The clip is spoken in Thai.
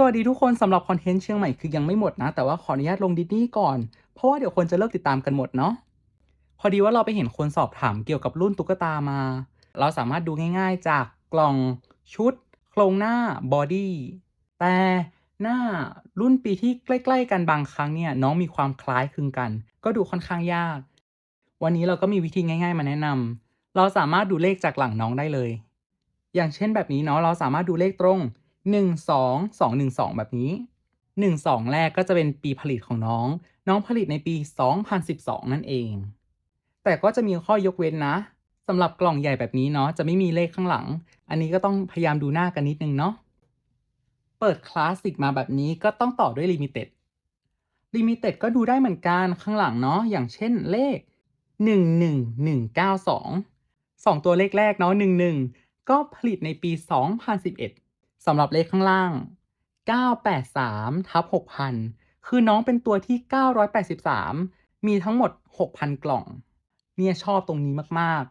สวัสดีทุกคนสำหรับคอนเทนต์เชียงใหม่คือยังไม่หมดนะ แต่ว่าขออนุญาตลงดิสนีย์ก่อน เพราะว่าเดี๋ยวคนจะเลิกติดตามกันหมดเนาะพอดีว่าเราไปเห็นคนสอบถามเกี่ยวกับรุ่นตุ๊กตามา เราสามารถดูง่าย ๆ จากกล่องชุด โครงหน้าบอดี้แต่หน้ารุ่นปีที่ใกล้ ๆ กันบางครั้งเนี่ยน้องมีความคล้ายคลึงกัน ก็ดูค่อนข้างยาก วันนี้เราก็มีวิธีง่าย ๆ มาแนะนำเราสามารถดูเลขจากหลังน้องได้เลย อย่างเช่นแบบนี้เนาะเราสามารถดูเลขตรง 1 2 2 1 2 แบบนี้ 1 2 แรกก็จะเป็นปีผลิตของน้อง น้องผลิตในปี 2012 นั่นเอง แต่ก็จะมีข้อยกเว้นนะสำหรับกล่องใหญ่แบบนี้เนาะจะไม่มีเลขข้างหลัง อันนี้ก็ต้องพยายามดูหน้ากันนิดนึงเนาะเปิดคลาสสิกมาแบบนี้ก็ต้องต่อด้วยลิมิเต็ดลิมิเต็ดก็ดูได้เหมือนกันข้างหลังเนาะอย่างเช่นเลข 11192 2 ตัวเลขแรกเนาะ11 ก็ผลิตในปี 2011 สำหรับเลขข้างล่าง 983ทับ6,000 คือน้องเป็นตัวที่ 983 มีทั้งหมด 6,000 กล่อง เนี่ยชอบตรงนี้มาก